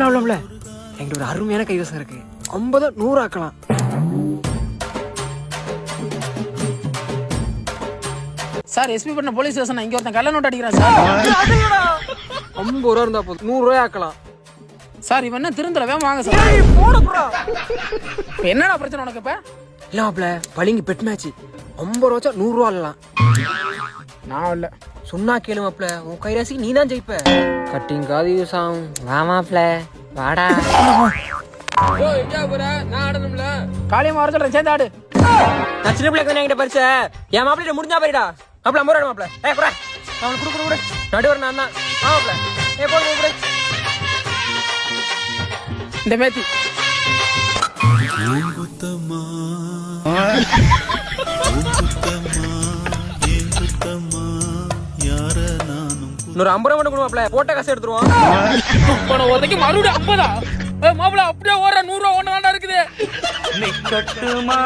மாப்பிள மாப்பிள என்கிட்ட ஒரு அருமையான கைவசம் இருக்கு. ஐம்பது நூறு ஆக்கலாம். சார் எஸ்பி பண்ண போலீஸ் ஸ்டேஷன் இங்க ஒருத்தன் கள்ள நோட் அடிக்கிறான் சார். ஐம்பது ரூபா இருந்தா போதும். நூறு ரூபாய் ஆக்கலாம். சார் இவன் என்ன திருந்தல? வேமா வாங்க சார். என்னடா பிரச்சனை உனக்கு இப்ப? இல்ல மாப்பிள பளிங்கு பெட் மேட்ச் ஐம்பது ரூபா நூறு ரூபா ஆடலாம். நான் இல்ல சொன்னா கேளு மாப்பிள உன் கைராசி நீ தான் ஜெயிப்ப. கட்டிங் காது யூஸ் ஆகும். வா மாப்பிள வாடா. நான் ஆடணும்ல காளியம்மா வர சொல்றேன் சேர்ந்து ஆடு. நான் சின்ன பிள்ளைக்கு என்கிட்ட பரிச? என் மாப்பிள்ள முடிஞ்சா போயிடா மாப்பிள ஐம்பது ரூபா மாப்பிள ஏ குறா. அவனுக்கு குடு குடு குடு. நடுவர் நான் தான். ஏ போடு போடு இந்த மேத்தி. யார இன்னொரு ஐம்பது ரூபா மட்டும் கொடு மாப்பிள போட்ட காசு எடுத்துருவோம். போன ஒருத்தைக்கு மறுபடியும் ஐம்பதா? மாப்பிள அப்படியே ஓடுற நூறு ரூபா ஒண்ணு தாண்டா இருக்குது. நிக்கட்டுமா